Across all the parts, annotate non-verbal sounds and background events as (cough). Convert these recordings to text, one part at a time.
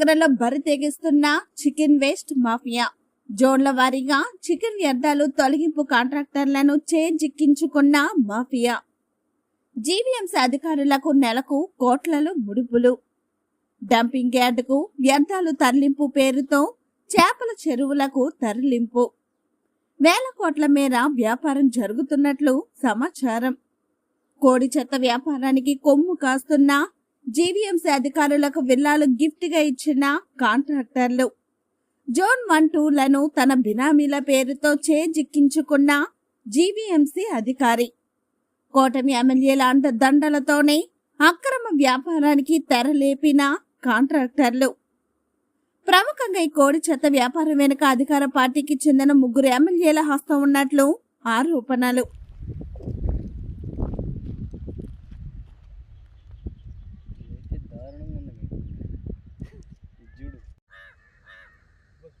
నగరంలో బరి తెగిస్తున్న చికెన్ వేస్ట్ మాఫియా. జోన్ల వారీగా చికెన్ వ్యర్థాలు తొలగింపు కాంట్రాక్టర్లను చేజిక్కించుకున్న మాఫియా. జీవీఎంసీ అధికారులకు నెలకు కోట్లలో ముడుపులు. డంపింగ్ యార్డుకు వ్యర్థాలు తరలింపు పేరుతో చేపల చెరువులకు తరలింపు. వేల కోట్ల మేర వ్యాపారం జరుగుతున్నట్లు సమాచారం. కోడి చెత్త వ్యాపారానికి కొమ్ము కాస్తున్న జీవీఎంసీ అధికారులకు విల్లాలు గిఫ్ట్గా ఇచ్చిన కాంట్రాక్టర్లు. జోన్ వన్ టూలను తన బినామీల పేరుతో చేజిక్కించుకున్న జీవీఎంసీ అధికారి. కోటమి ఎమ్మెల్యేల అండదండలతోనే అక్రమ వ్యాపారానికి తెరలేపిన కాంట్రాక్టర్లు. ప్రముఖంగా ఈ కోడి చెత్త వ్యాపారం వెనుక అధికార పార్టీకి చెందిన ముగ్గురు ఎమ్మెల్యేల హస్తం ఉన్నట్లు ఆరోపణలు.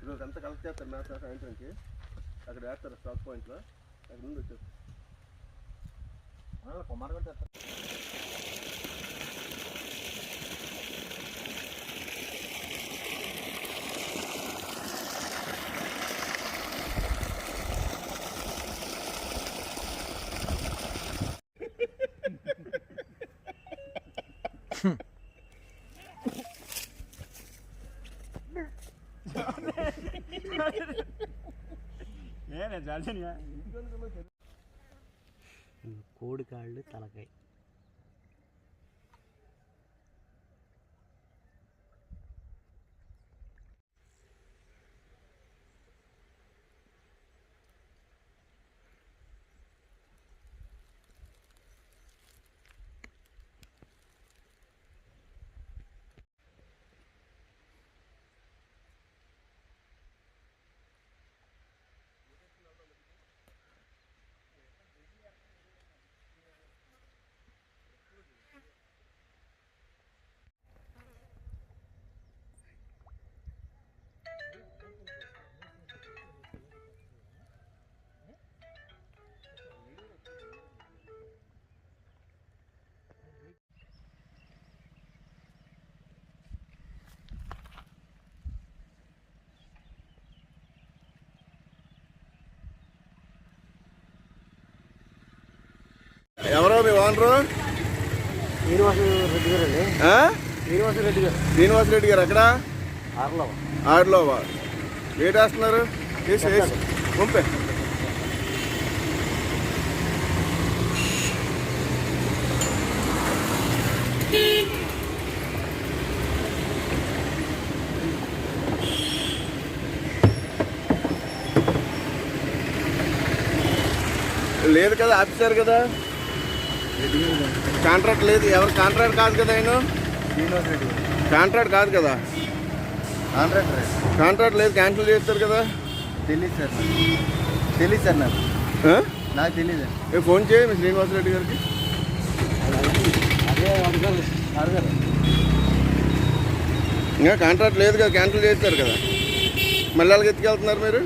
ఈరోజు అంతా కలెక్ట్ చేస్తారు మ్యాథ్ సాయంత్రంకి అక్కడ వేస్తారు స్టాక్ పాయింట్లో అక్కడ నుండి వచ్చారు కుమార్ కూడా (laughs) కోడి కాళ్ళు తలకాయ ఓనరు శ్రీనివాస రెడ్డి గారు అండి. ఆ? శ్రీనివాస రెడ్డి గారు. శ్రీనివాసరెడ్డి గారు ఎక్కడ ఆరులో ఆరులోవా. ఏడు వేస్తున్నారు వేసి వేసి పంపే. లేదు కదా ఆఫీసర్ కదా? కాంట్రాక్ట్ లేదు. ఎవరు కాంట్రాక్ట్ కాదు కదా ఆయన శ్రీనివాస రెడ్డి కాంట్రాక్ట్ కాదు కదా? కాంట్రాక్టర్ కాంట్రాక్ట్ లేదు క్యాన్సిల్ చేస్తారు కదా? తెలియదు సార్ నాకు. తెలియదు సార్ నాకు? నాకు తెలియదు ఏ ఫోన్ చేయి మీ శ్రీనివాసరెడ్డి గారికి. ఇంకా కాంట్రాక్ట్ లేదు కదా క్యాన్సిల్ చేస్తారు కదా? మళ్ళీ వాళ్ళకి ఎత్తుకెళ్తున్నారు మీరు?